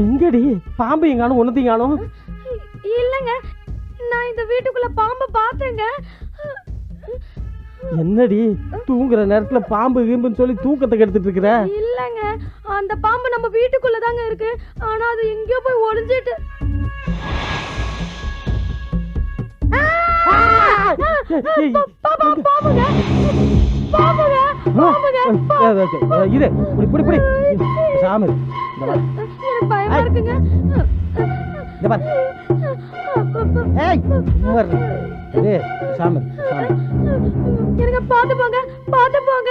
எங்கடி பாம்பு எங்கானும் ஒன்னத்தையும் காணும் இல்லைங்க நான் இந்த வீட்டுக்குள்ள பாம்பை பார்த்தேங்க என்னடி தூங்குற நேரத்துல பாம்பு கீம்புன்னு சொல்லி தூக்கத்தை கெடுத்துட்டு இருக்கிற இல்லைங்க அந்த பாம்பு நம்ம வீட்டுக்குள்ள தாங்க இருக்கு ஆனா அது எங்கேயோ போய் ஒளிஞ்சிட்டு பாம்புங்க பாம்புங்க பாம்புங்க இரு புடி புடி புடி சாமி பயமா இருக்குங்க. ஏய் சாமி சாமி. எனக்கு பார்த்து போங்க பார்த்து போங்க.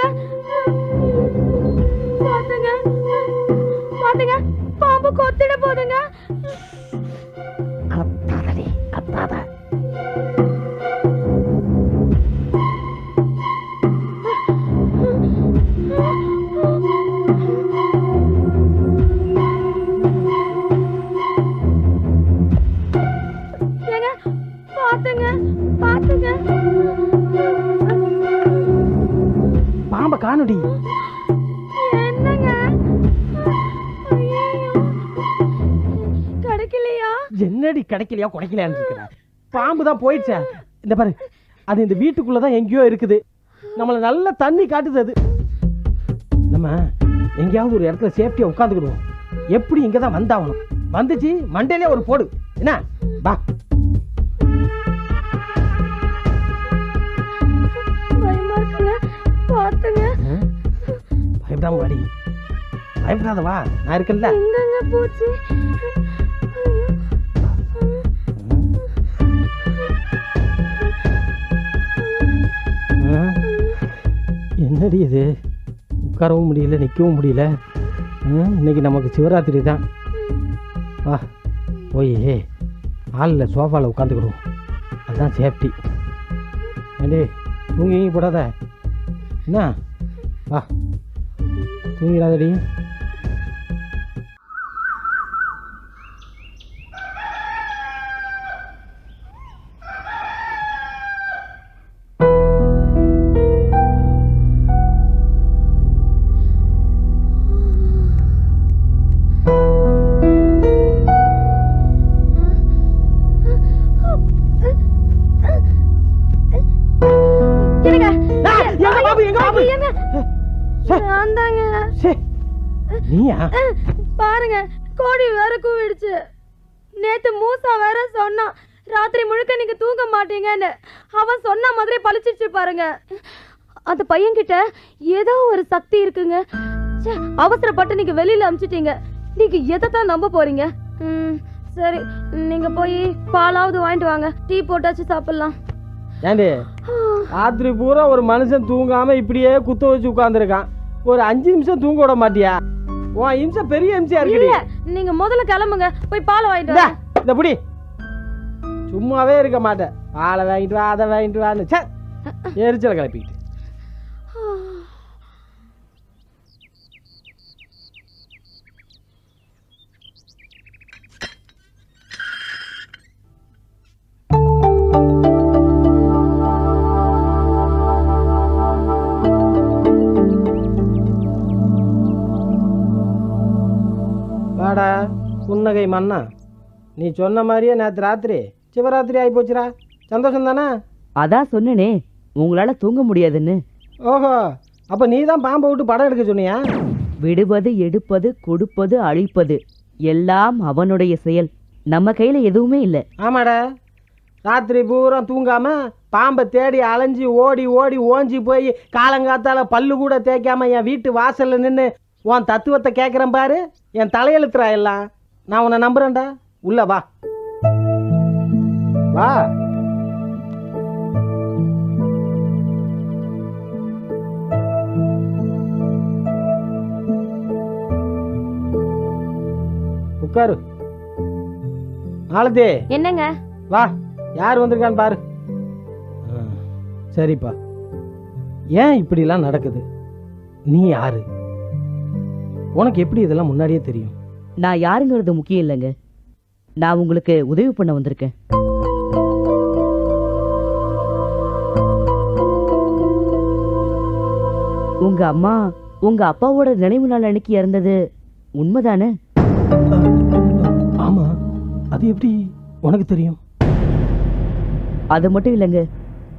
கிடைக்கலையா குடைக்கலையான்னு இருக்கிற பாம்பு தான் போயிடுச்சே. இந்த பாரு அது இந்த வீட்டுக்குள்ள தான் எங்கேயோ இருக்குது. நம்மள நல்ல தண்ணி காட்டுது அது. நம்ம எங்கேயாவது ஒரு இடத்துல சேஃப்டியா உட்காந்துக்கிடுவோம். எப்படி இங்க தான் வந்தாகணும்? வந்துச்சு மண்டையிலே ஒரு போடு. என்ன? வா? பயப்படாம வாடி. பயப்படாத வா. நான் இருக்கேன்ல. போச்சு? என்னடி இது? உட்காரவும் முடியல நிற்கவும் முடியல. இன்னைக்கு நமக்கு சிவராத்திரி தான். வா போய் ஆளில் சோஃபாவில் உட்காந்துக்கிடுவோம். அதுதான் சேஃப்டி ஏண்டி தூங்கி போடாத. என்ன? வா தூங்கிடாதடி. நான் தாங்க நீயா? பாருங்க கோழி வேற கூவிடுச்சு. நேத்து மூசா வேற சொன்னான் ராத்திரி முழுக்க நீங்க தூங்க மாட்டீங்கன்னு. அவன் சொன்ன மாதிரி பழிச்சிச்சு பாருங்க. அந்த பையன்கிட்ட ஏதோ ஒரு சக்தி இருக்குங்க. அவசரப்பட்டு நீங்க வெளியில அனுப்பிச்சிட்டீங்க நீங்க எதை தான் நம்ப போறீங்க? சரி நீங்க போய் பாலாவது வாங்கிட்டு வாங்க. டீ போட்டாச்சு சாப்பிடலாம். ஏண்டி? ராத்திரி பூரா ஒரு மனுஷன் தூங்காம இப்படியே குத்த வச்சு உட்காந்துருக்கான் ஒரு அஞ்சு நிமிஷம் தூங்க விட மாட்டியா? உன் இம்சம் பெரிய இம்சையா இல்ல நீங்க முதல்ல கிளம்புங்க. போய் பாலை வாங்கிட்டு வாங்க. இந்த புடி. சும்மாவே இருக்க மாட்டேன். பாலை வாங்கிட்டு வா அதை வாங்கிட்டு வான்னு. சே எரிச்சலை கிளப்பிக்கிட்டு. புன்னகை மன்னா. நீ சொன்ன மாதிரியே நேற்று ராத்திரி சிவராத்திரி ஆகி போச்சுடா சந்தோஷம் தானே? அதான் சொன்னனே உங்களால தூங்க முடியாதுன்னு. ஓஹோ அப்போ நீ தான் பாம்பை விட்டு படம் எடுக்க சொன்னியா? விடுவது எடுப்பது கொடுப்பது அழிப்பது எல்லாம் அவனுடைய செயல். நம்ம கையில எதுவுமே இல்ல. ஆமாடா. ராத்திரி பூரா தூங்காம பாம்பை தேடி அலைஞ்சு ஓடி ஓடி ஓஞ்சி போய் காலங்காத்தால பல்லு கூட தேய்க்காம என் வீட்டு வாசல்ல நின்று உன் தத்துவத்தை கேட்குறேன் பாரு. என் தலையெழுத்துறா எல்லாம். நான் உன்னை நம்புறேன்டா. உள்ள வா. வா. உட்காரு. மாலதி என்னங்க? வா. யார் வந்திருக்கான்னு பாரு. சரிப்பா. ஏன் இப்படிலாம் நடக்குது? நீ யாரு? உனக்கு எப்படி இதெல்லாம் முன்னாடியே தெரியும்? நான் யாருங்கிறது முக்கியம் இல்லைங்க. நான் உங்களுக்கு உதவி பண்ண வந்திருக்கேன். உங்க அம்மா உங்க அப்பாவோட நினைவு நாள் அன்னைக்கு இறந்தது உண்மைதானே? ஆமா அது எப்படி உனக்கு தெரியும்? அது மட்டும் இல்லைங்க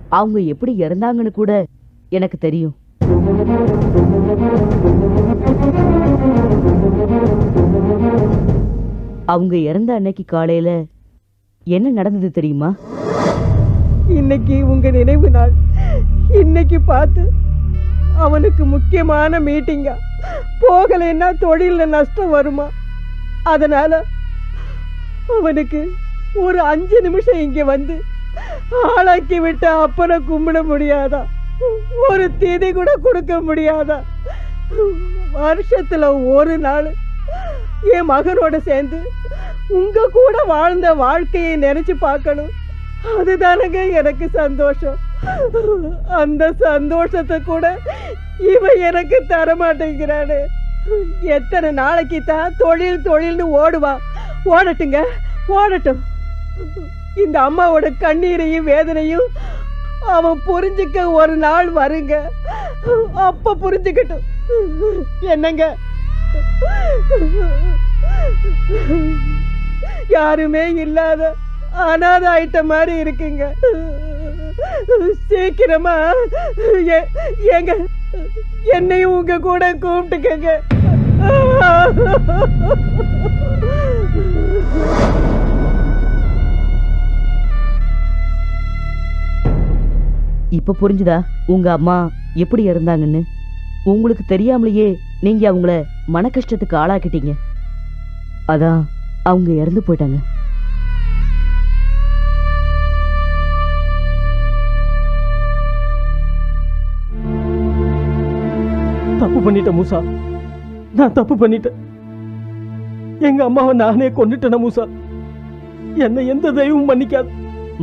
அவங்க எப்படி இறந்தாங்கன்னு கூட எனக்கு தெரியும். அவங்க இறந்த அன்னைக்கு காலையில என்ன நடந்தது தெரியுமா? இன்னைக்கு உங்க நினைவு நாள். இன்னைக்கு பார்த்து அவனுக்கு முக்கியமான மீட்டிங்கா போகலைன்னா தொழிலில் நஷ்டம் வருமா? அதனால அவனுக்கு ஒரு அஞ்சு நிமிஷம் இங்க வந்து ஆளாக்கி விட்டு அப்பனை கும்பிட முடியாதா? ஒரு திதி கூட கொடுக்க முடியாதா? வருஷத்துல ஒரு நாள் என் மகனோட சேர்ந்து உங்க கூட வாழ்ந்த வாழ்க்கையை நினைச்சு பார்க்கணும். அதுதானங்க எனக்கு சந்தோஷம். அந்த சந்தோஷத்தை கூட இவன் எனக்கு தர மாட்டேங்கிறானு எத்தனை நாளைக்கு தான் தொழில் தொழில்னு ஓடுவான் ஓடட்டுங்க ஓடட்டும். இந்த அம்மாவோட கண்ணீரையும் வேதனையும் அவன் புரிஞ்சுக்க ஒரு நாள் வருங்க. அப்ப புரிஞ்சுக்கட்டும். என்னங்க? யாருமே இல்லாத அனாத ஆயிட்ட மாதிரி இருக்குங்க. சீக்கிரமா எங்க என்னையும் உங்க கூட கூப்பிட்டுக்கங்க. இப்ப புரிஞ்சுதா உங்க அம்மா எப்படி இறந்தாங்கன்னு? உங்களுக்கு தெரியாமலேயே நீங்க அவங்கள மன கஷ்டத்துக்கு ஆளாக்கிட்டீங்க. அதான் அவங்க இறந்து போயிட்டாங்க. தப்பு பண்ணிட்டேன் மூசா. நான் தப்பு பண்ணிட்டேன். எங்க அம்மாவை நானே கொண்டுட்டேன மூசா. என்னை எந்த தெய்வம் மன்னிக்காது.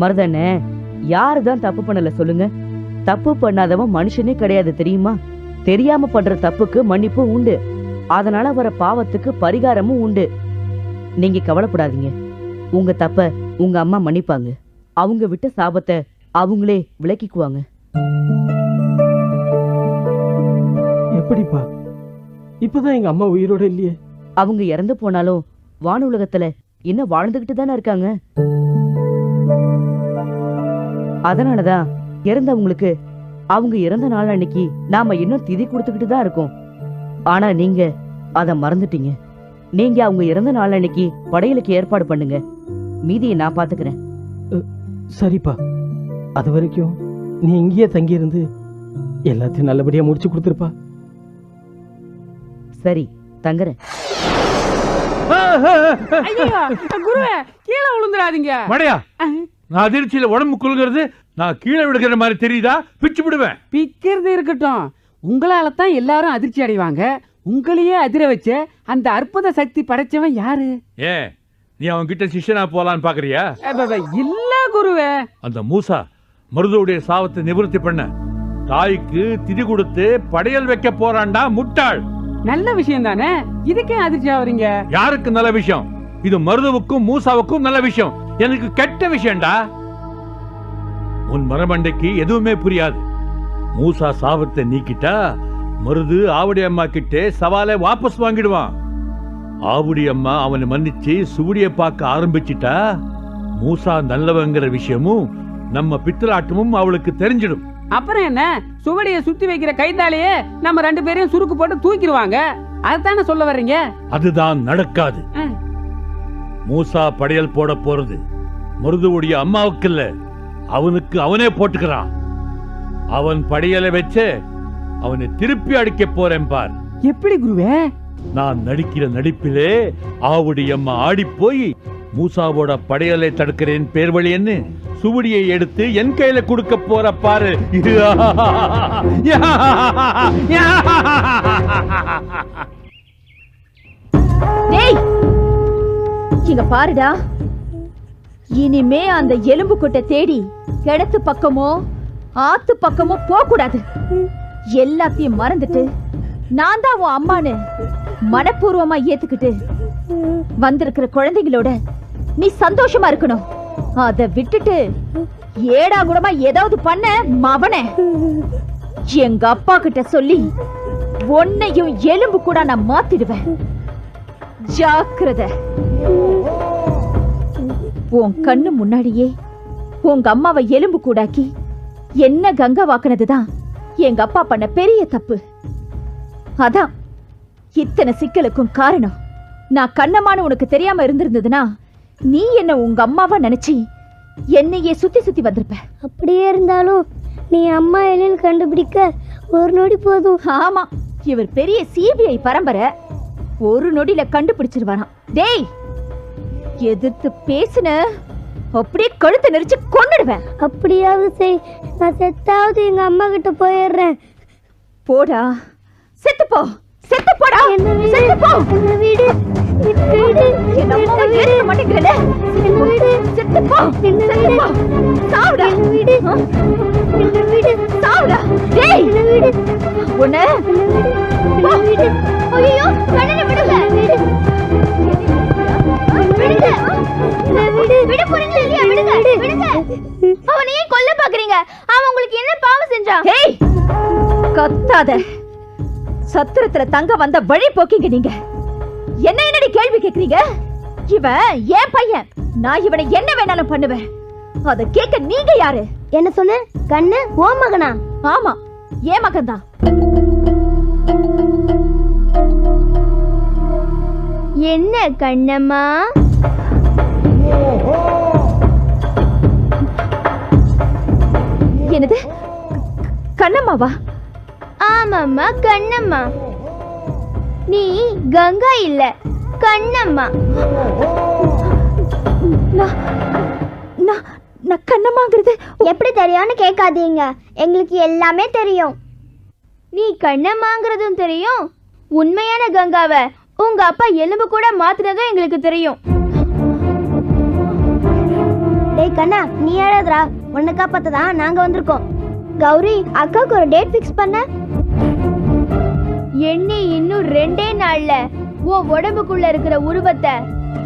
மருதண்ணே யாரு தான் தப்பு பண்ணல சொல்லுங்க. தப்பு பண்ணாதவன் மனுஷனே கிடையாது தெரியுமா? தெரியாம பண்ற தப்புக்கு மன்னிப்பு உண்டு. அதனால வர பாவத்துக்கு பரிகாரமும் உண்டு. நீங்க கவலைப்படாதீங்க. உங்க தப்ப உங்க அம்மா மன்னிப்பாங்க. அவங்க விட்ட சாபத்தை அவங்களே விளக்கிக்குவாங்க எப்படிப்பா? இப்பதான் எங்க அம்மா உயிரோட இல்லையே? அவங்க இறந்து போனாலும் வானுலகத்துல இன்னும் வாழ்ந்துகிட்டு தானே இருக்காங்க? அதனாலதான் இறந்தவங்களுக்கு அவங்க இறந்த நாள் அன்னைக்கு நாம இன்னும் திதி கொடுத்துக்கிட்டு தான் இருக்கோம். ஆனா நீங்க அத மறந்துட்டீங்க. நீங்க அவங்க இறந்த நாள் அன்னைக்கு படையலுக்கு ஏற்பாடு பண்ணுங்க. மீதியை நான் பாத்துக்கிறேன். சரிப்பா. அது வரைக்கும் நீ இங்கேயே தங்கி இருந்து எல்லாத்தையும் நல்லபடியா முடிச்சு கொடுத்துருப்பா. சரி தங்குறேன். ஐயா குருவே கீழே விழுந்துடாதீங்க. மடையா நான் அதிர்ச்சியில உடம்பு குலுங்கிறது நான் கீழே விடுகிற மாதிரி தெரியுதா? பிச்சு விடுவேன். பிக்கிறது இருக்கட்டும். உங்களால தான் எல்லாரும் அதிர்ச்சி அடைவாங்க. உங்களையே அதிர வச்ச அந்த அற்புத சக்தி படைச்சவன் யாரு? ஏ நீ அவன் கிட்ட சிஷ்யனா போலான்னு பாக்குறியா? இல்ல குருவே. அந்த மூசா மருதுவுடைய சாவத்தை நிவர்த்தி பண்ண. தாய்க்கு திதி கொடுத்து படையல் வைக்க போறான்டா முட்டாள். நல்ல விஷயம் தானே? இதுக்கே அதிர்ச்சி ஆவறீங்க. யாருக்கு நல்ல விஷயம்? இது மருதுவுக்கும் மூசாவுக்கும் நல்ல விஷயம். எனக்கு கெட்ட விஷயம்டா. உன் மரமண்டைக்கு எதுவுமே புரியாது. மூசா சாபத்தை நீக்கிட்டா மருது ஆவுடி அம்மா கிட்டே சவாலை வாபஸ் வாங்கிடுவான். ஆவுடி அம்மா அவனை மன்னிச்சு சுவடிய பார்க்க ஆரம்பிச்சிட்டா மூசா நல்லவங்கிற விஷயமும் நம்ம பித்தலாட்டமும் அவளுக்கு தெரிஞ்சிடும். அப்புறம் என்ன? சுவடிய சுத்தி வைக்கிற கைத்தாலேயே நம்ம ரெண்டு பேரையும் சுருக்கு போட்டு தூக்கிடுவாங்க. அதுதானே சொல்ல வர்றீங்க? அதுதான் நடக்காது. மூசா படையல் போட போறது. மருதுவுடைய அம்மாவுக்கு இல்ல அவனுக்கு அவனே போட்டுக்கிறான். அவன் படையலை வச்சு அவனை திருப்பி அடிக்க போறேன் பார். எப்படி குருவே? நான் நடிக்கிற நடிப்பிலே ஆவுடி அம்மா ஆடி போய் மூசாவோட படையலை தடுக்கிறேன் பேர் வழின்னு சுவடியை எடுத்து என் கையில கொடுக்க போற பாரு. இங்க பாருடா. இனிமே அந்த எலும்பு கொட்டை தேடி கிணத்து பக்கமோ ஆத்து பக்கமோ போக கூடாது எல்லாத்தையும் மறந்துட்டு நான் தான் உன் அம்மான்னு மனப்பூர்வமா ஏத்துக்கிட்டு வந்திருக்கிற குழந்தைங்களோட நீ சந்தோஷமா இருக்கணும். அத விட்டுட்டு ஏடா கூடமா ஏதாவது பண்ண மவனே. எங்க அப்பா கிட்ட சொல்லி உன்னையும் எலும்பு கூட நான் மாத்திடுவேன். ஜாக்கிரதை. உன் கண்ணு முன்னாடியே. உங்க அம்மாவை எலும்பு கூடாக்கி என்ன கங்கா வாக்குனதுதான் எங்க அப்பா பண்ண பெரிய தப்பு. அதான் இத்தனை சிக்கலுக்கும் காரணம். நான் கண்ணமான உனக்கு தெரியாம இருந்திருந்ததுன்னா நீ என்ன உங்க அம்மாவா நினைச்சு என்னையே சுத்தி சுத்தி வந்திருப்ப? அப்படியே இருந்தாலும் நீ அம்மா எழில் கண்டுபிடிக்க ஒரு நொடி போதும். ஆமா இவர் பெரிய சிபிஐ பரம்பரை. ஒரு நொடியில கண்டுபிடிச்சிருவாராம் டேய் எதிர்த்து பேசுன அப்படியே கழுத்தை நெரிச்சு கொன்னுடுவேன். அப்படியாவது செய். நான் செத்தாவது எங்க அம்மா கிட்ட போயிடுறேன். போடா. செத்து போ. செத்து போடா. என்ன வீடு? செத்து போ. என்ன வீடு? என்ன வீடு? மாட்டேங்கிறல என்ன வீடு? செத்து போ. என்ன வீடு? போ. சாவுடா. என்ன வீடு? என்ன வீடு? சாவுடா. டேய் என்ன வீடு? உன்னை என்ன வீடு? ஐயோ கத்தாத சத்திரத்துல தங்க வந்த வழி போக்கிங்க நீங்க. என்ன என்னடி கேள்வி கேக்குறீங்க? இவன் என் பையன். நான் இவனை என்ன வேணாலும் பண்ணுவேன். அத கேட்க நீங்க யாரு? என்ன சொன்ன? கண்ணு ஓ மகனா? ஆமா என் மகன்தான். என்ன கண்ணம்மா? என்னது? கண்ணம்மாவா? ஆமாம்மா கண்ணம்மா. நீ கங்கா இல்ல கண்ணம்மா. நான் கண்ணம்மாங்கிறது எப்படி தெரியும்னு கேட்காதீங்க. எங்களுக்கு எல்லாமே தெரியும். நீ கண்ணம்மாங்கிறதும் தெரியும். உண்மையான கங்காவை உங்க அப்பா எலும்பு கூட மாத்துனதும் எங்களுக்கு தெரியும். டேய் கண்ணா நீ ஏழாதரா உன்னை காப்பாத்த தான் நாங்க வந்திருக்கோம். கௌரி அக்காவுக்கு ஒரு டேட் ஃபிக்ஸ் பண்ண. எண்ணி இன்னும் ரெண்டே நாள்ல உன் உடம்புக்குள்ள இருக்கிற உருவத்தை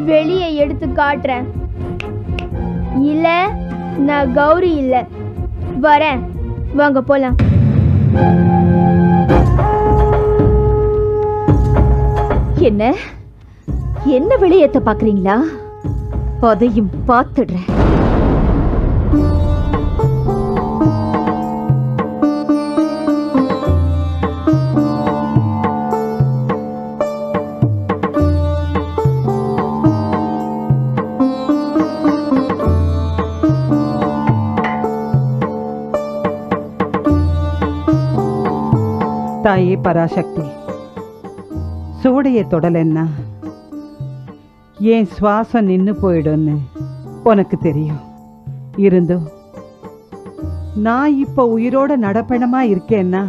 வெளியே எடுத்து காட்டுறேன். இல்ல நான் கௌரி இல்ல. வரேன். வாங்க போலாம். என்ன? என்ன வெளியேத்த பாக்குறீங்களா? அதையும் பார்த்துடுறேன். தாயே பராசக்தி சூடைய தொடலன்னா என் சுவாசம் நின்னு போயிடும்னு உனக்கு தெரியும். இருந்தும் நான் இப்ப உயிரோட நடப்பணமா இருக்கேன்னா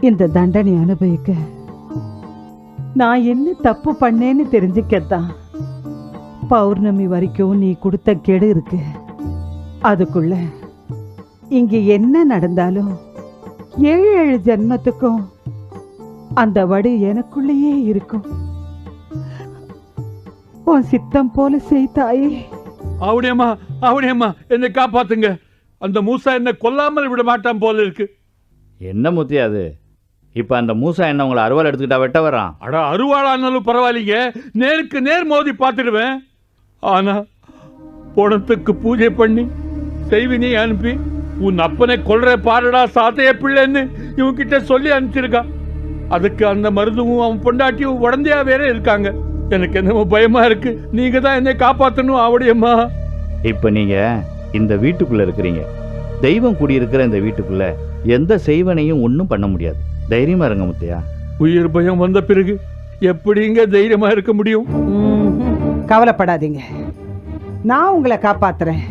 இந்த தண்டனை அனுபவிக்க நான் என்ன தப்பு பண்ணேன்னு தெரிஞ்சுக்கத்தான். பௌர்ணமி வரைக்கும் நீ கொடுத்த கெடு இருக்கு. அதுக்குள்ள இங்க என்ன நடந்தாலும் ஏழு ஏழு ஜென்மத்துக்கும் அந்த வடு எனக்குள்ளேயே இருக்கும். உன் சித்தம் போல செய் தாயே. அவனியம்மா அவனியம்மா என்னை காப்பாத்துங்க. அந்த மூசா என்ன கொல்லாமல் விட மாட்டான் போல இருக்கு. என்ன முத்தி அது? இப்போ அந்த மூசா என்ன உங்களை அறுவாள் எடுத்துக்கிட்டா வெட்ட வரான்? அட அருவாளானாலும் பரவாயில்லைங்க. நேருக்கு நேர் மோதி பார்த்துடுவேன். ஆனா பணத்துக்கு பூஜை பண்ணி செய்வினை அனுப்பி உன் அப்பனை கொல்ற பாருடா சாத்தைய பிள்ளைன்னு இவன்கிட்ட சொல்லி அனுப்பிச்சிருக்கா. அதுக்கு அந்த மருதுவும் அவன் பொண்டாட்டியும் உடந்தையா வேற இருக்காங்க. எனக்கு என்னமோ பயமா இருக்கு. நீங்க தான் என்னை காப்பாத்தணும் அவடியம்மா இப்போ நீங்கள் இந்த வீட்டுக்குள்ளே இருக்கிறீங்க. தெய்வம் குடியிருக்கிற இந்த வீட்டுக்குள்ள எந்த செய்வனையும் ஒன்றும் பண்ண முடியாது. தைரியமா இருங்க முத்தையா. உயிர் பயம் வந்த பிறகு எப்படிங்க தைரியமா இருக்க முடியும். கவலைப்படாதீங்க. நான் உங்களை காப்பாத்துறேன்.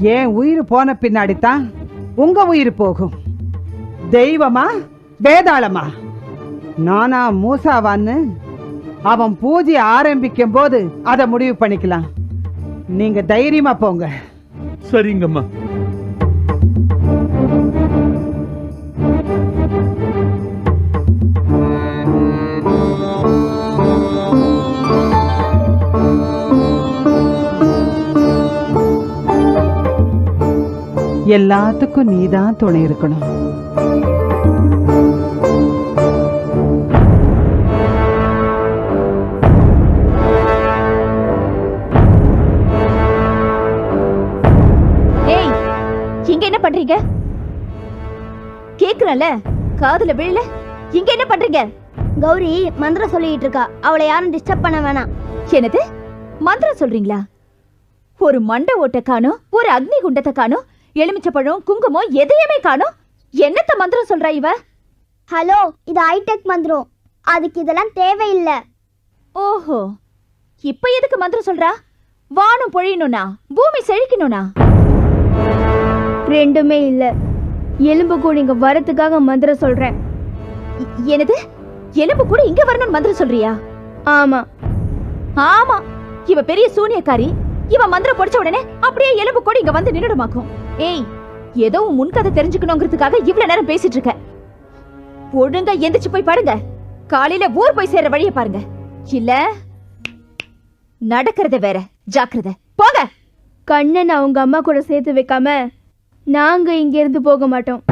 என் உயிர் போன பின்னாடி தான் உங்க உயிர் போகும்? தெய்வமா? வேதாளமா? நானா மூசாவான்னு அவன் பூஜை ஆரம்பிக்கும் போது அதை முடிவு பண்ணிக்கலாம். நீங்க தைரியமா போங்க. சரிங்கம்மா. எல்லாத்துக்கும் நீ துணை இருக்கணும். ஏய் இங்க என்ன பண்றீங்க? கேக்குறல காதுல விழல. இங்க என்ன பண்றீங்க? கௌரி மந்திரம் சொல்லிட்டு இருக்கா. அவளை யாரும் டிஸ்டர்ப் பண்ண வேணாம். என்னது? மந்திரம் சொல்றீங்களா? ஒரு மண்ட ஓட்ட ஒரு அக்னி குண்டத்தை காணும் எலுமிச்சப்பழம் குங்குமம் எதையுமே காணோம். என்னத்த மந்திரம் சொல்றா இவ? ஹலோ இது ஹைடெக் மந்திரம். அதுக்கு இதெல்லாம் தேவையில்லை. ஓஹோ. இப்ப எதுக்கு மந்திரம் சொல்றா? வானம் பொழியணும்னா பூமி செழிக்கணும்னா? ரெண்டுமே இல்ல. எலும்பு கூட இங்க வரதுக்காக மந்திரம் சொல்றேன். என்னது? எலும்பு கூட இங்க வரணும்னு மந்திரம் சொல்றியா? ஆமா. ஆமா. இவ பெரிய சூனியக்காரி. இவ மந்திரம் படிச்ச உடனே அப்படியே எலும்பு கூட இங்க வந்து நின்னுடுமாக்கும். ஏய் ஏதோ உன் முன்கதை தெரிஞ்சுக்கணுங்கிறதுக்காக இவ்வளவு நேரம் பேசிட்டு இருக்க ஒழுங்கா எந்திரிச்சு போய் பாருங்க. காலையில ஊர் போய் சேர்ற வழிய பாருங்க. இல்ல நடக்கிறத வேற ஜாக்கிரத. போங்க. கண்ணன் அவங்க அம்மா கூட சேர்த்து வைக்காம நாங்க இங்க இருந்து போக மாட்டோம்.